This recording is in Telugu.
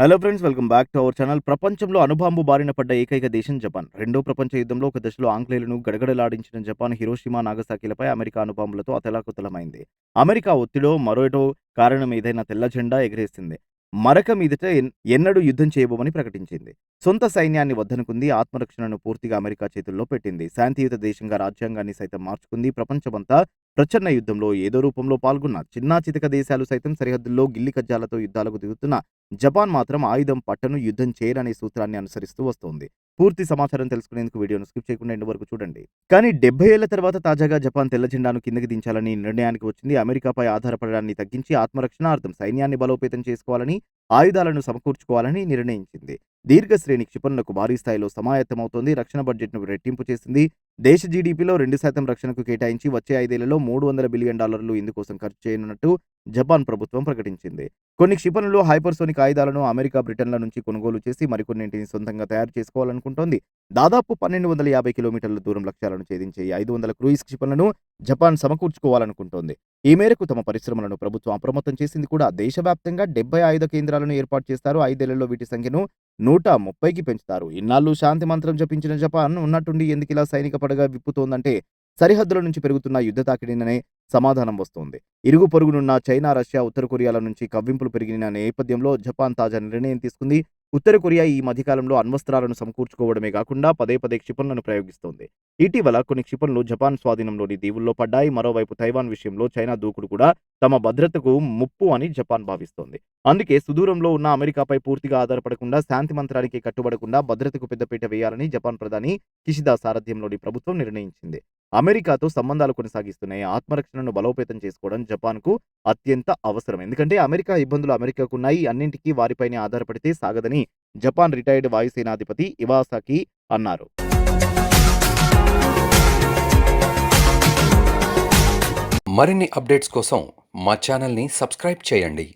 Hello friends welcome back to our channel ప్రపంచంలో అనుబాంబు బారిన పడ్డ ఏకైక దేశం జపాన్. రెండో ప్రపంచ యుద్ధంలో ఒక దశలో ఆంగ్లేయులను గడగడలాడించిన జపాన్ హిరోషిమా నాగసాకిలపై అమెరికా అనుబాంబులతో అతలాకుతలమైంది. అమెరికా ఒత్తిడో మరోటో కారణం ఏదైనా తెల్ల జెండా ఎగరేసింది. మరక మీదట ఎన్నడూ యుద్ధం చేయబోమని ప్రకటించింది. సొంత సైన్యాన్ని వద్దనుకుంది ఆత్మరక్షణను పూర్తిగా అమెరికా చేతుల్లో పెట్టింది. శాంతియుత దేశంగా రాజ్యాంగాన్ని సైతం మార్చుకుంది. ప్రపంచమంతా ప్రచన్న యుద్ధంలో ఏదో రూపంలో పాల్గొన్న చిన్నా చితక దేశాలు సైతం సరిహద్దుల్లో గిల్లి కజ్జాలతో యుద్ధాలకు దిగుతున్న జపాన్ మాత్రం ఆయుధం పట్టను యుద్ధం చేయరనే సూత్రాన్ని అనుసరిస్తూ వస్తోంది. పూర్తి సమాచారం తెలుసుకునేందుకు వీడియోను స్కిప్ చేయకుండా ఎండు వరకు చూడండి. కానీ డెబ్బై ఏళ్ళ తర్వాత తాజాగా జపాన్ తెల్ల జెండాను కిందకి దించాలని నిర్ణయానికి వచ్చింది. అమెరికాపై ఆధారపడడాన్ని తగ్గించి ఆత్మరక్షణార్థం సైన్యాన్ని బలోపేతం చేసుకోవాలని ఆయుధాలను సమకూర్చుకోవాలని నిర్ణయించింది. దీర్ఘ శ్రేణి క్షిపణులకు భారీ స్థాయిలో సమాయత్తమవుతోంది. రక్షణ బడ్జెట్ను రెట్టింపు చేసింది దేశ జీడీపీలో రెండు శాతం రక్షణకు కేటాయించి వచ్చే ఐదేళ్ళలో మూడు వందల బిలియన్ డాలర్లు ఇందుకోసం ఖర్చు చేయనున్నట్టు జపాన్ ప్రభుత్వం ప్రకటించింది. కొన్ని క్షిపణులు హైపర్సోనిక్ ఆయుధాలను అమెరికా బ్రిటన్ల నుంచి కొనుగోలు చేసి మరికొన్నింటిని సొంతంగా తయారు చేసుకోవాలనుకుంటోంది. దాదాపు పన్నెండు వందల యాభై కిలోమీటర్ల దూరం లక్ష్యాలను ఛేదించే ఐదు వందల క్రూయిజ్ క్షిపణులను జపాన్ సమకూర్చుకోవాలనుకుంటోంది. ఈ మేరకు తమ పరిశ్రమలను ప్రభుత్వం అప్రమత్తం చేసింది కూడా దేశవ్యాప్తంగా డెబ్బై ఆయుధ కేంద్రాలను ఏర్పాటు చేస్తారు. ఐదేళ్ళలో వీటి సంఖ్యను నూట ముప్పైకి పెంచుతారు. ఇన్నాళ్ళు శాంతి మంత్రం జపించిన జపాన్ ఉన్నట్టుండి ఎందుకు ఇలా సైనిక పడగా విప్పుతోందంటే సరిహద్దుల నుంచి పెరుగుతున్న యుద్ధ తాకిడిననే సమాధానం వస్తోంది. ఇరుగు పొరుగునున్న చైనా రష్యా ఉత్తర కొరియాల నుంచి కవ్వింపులు పెరిగిన నేపథ్యంలో జపాన్ తాజా నిర్ణయం తీసుకుంది. ఉత్తర కొరియా ఈ మధ్యకాలంలో అణ్వస్త్రాలను సమకూర్చుకోవడమే కాకుండా పదే పదే క్షిపణులను ప్రయోగిస్తోంది. ఇటీవల కొన్ని క్షిపణులు జపాన్ స్వాధీనంలోని దీవుల్లో పడ్డాయి. మరోవైపు తైవాన్ విషయంలో చైనా దూకుడు కూడా తమ భద్రతకు ముప్పు అని జపాన్ భావిస్తోంది. అందుకే సుదూరంలో ఉన్న అమెరికాపై పూర్తిగా ఆధారపడకుండా శాంతి మంత్రానికి కట్టుబడకుండా భద్రతకు పెద్దపీట వేయాలని జపాన్ ప్రధాని కిషిదా సారథ్యంలోని ప్రభుత్వం నిర్ణయించింది. అమెరికాతో సంబంధాలు కొనసాగిస్తున్నాయి. ఆత్మరక్షణను బలోపేతం చేసుకోవడం జపాన్కు అత్యంత అవసరం. ఎందుకంటే అమెరికా ఇబ్బందులు అమెరికాకున్నాయి అన్నింటికీ వారిపైనే ఆధారపడితే సాగదని జపాన్ రిటైర్డ్ వాయుసేనాధిపతి ఇవాసాకి అన్నారు. మరిన్ని అప్డేట్స్ కోసం మా ఛానల్ని సబ్స్క్రైబ్ చేయండి.